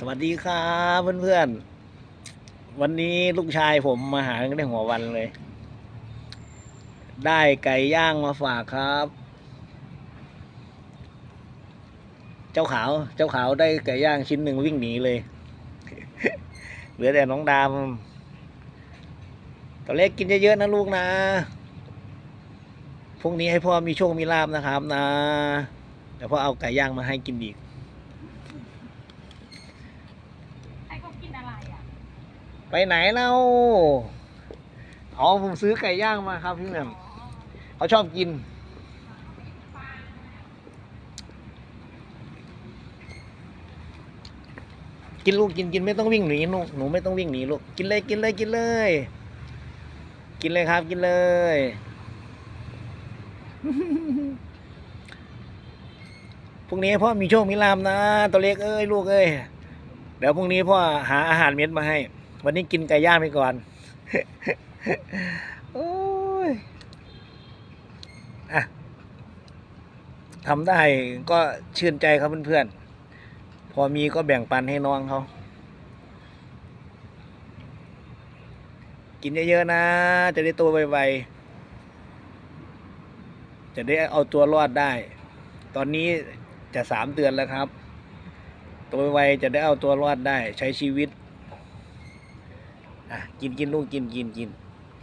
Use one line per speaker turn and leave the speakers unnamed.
สวัสดีครับเพื่อนๆ วันนี้ลูกชายผมมาหาตั้หัววันเลย ได้ไก่ย่างมาฝากครับ เจ้าขาว เจ้าขาวได้ไก่ย่างชิ้นหนึ่งวิ่งหนีเลย เหลือแต่น้องดำตัวเล็กกินเยอะๆนะลูกนะ พรุ่งนี้ให้พ่อมีโชคมีลาบนะครับนะ เดี๋ยวพ่อเอาไก่ย่างมาให้กินอีก
ไอ้เขากินอะไรอะ
ไปไหนเล่าอ๋อผมซื้อไก่ย่างมาครับพี่แหม่มเขาชอบกิน กินลูกกินกินไม่ต้องวิ่งหนีลูกหนูไม่ต้องวิ่งหนีลูกกินเลยกินเลยกินเลย กินเลยครับกินเลยพรุ่งนี้พ่อมีโชคมีลาภนะ ตัวเล็กเอ้ยลูกเอ้ยเดี๋ยวพรุ่งนี้พ่อหาอาหารเม็ดมาให้ วันนี้กินไก่ย่างไปก่อนโอ้ยอะทำได้ก็ชื่นใจครับเพื่อนๆ พอมีก็แบ่งปันให้น้องเขากินเยอะๆนะ จะได้โตไวๆ จะได้เอาตัวรอดได้ ตอนนี้จะสามเดือนแล้วครับโตไวๆจะได้เอาตัวรอดได้ ใช้ชีวิต อะกินกินลูกกินกินกิน